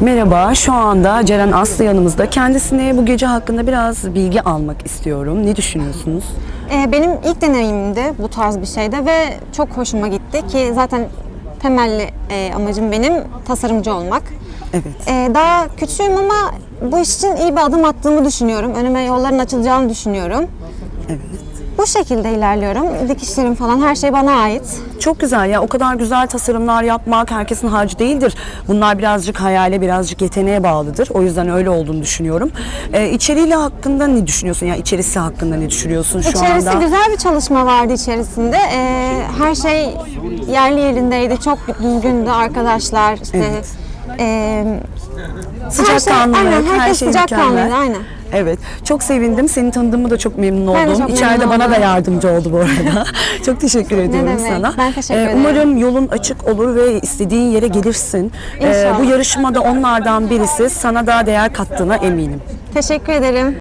Merhaba, şu anda Ceren Aslı yanımızda. Kendisine bu gece hakkında biraz bilgi almak istiyorum. Ne düşünüyorsunuz? Ee, benim ilk deneyimimdi bu tarz bir şeyde ve çok hoşuma gitti ki zaten temelli e, amacım benim tasarımcı olmak. Evet. Ee, daha küçüğüm ama bu iş için iyi bir adım attığımı düşünüyorum. Önüme yolların açılacağını düşünüyorum. Evet. Bu şekilde ilerliyorum. Dikişlerim falan her şey bana ait. Çok güzel ya. O kadar güzel tasarımlar yapmak herkesin harcı değildir. Bunlar birazcık hayale, birazcık yeteneğe bağlıdır. O yüzden öyle olduğunu düşünüyorum. Ee, içeriğiyle hakkında ne düşünüyorsun? Ya içerisi hakkında ne düşünüyorsun şu İçerisi anda? güzel bir çalışma vardı içerisinde. Ee, her şey yerli yerindeydi. Çok düzgündü arkadaşlar. İşte, Evet. E, Sıcakkanlılık, aynen, her herkes şey sıcakkanlıydı, mükemmel. aynen. Evet. Çok sevindim. Seni tanıdığımı da çok memnun Ben de oldum. çok İçeride memnun bana da oldum. yardımcı oldu bu arada. çok teşekkür ediyorum demek. sana. Ben teşekkür ederim. Umarım yolun açık olur ve istediğin yere gelirsin. Ee, İnşallah. bu yarışmada onlardan birisi sana da değer kattığına eminim. Teşekkür ederim.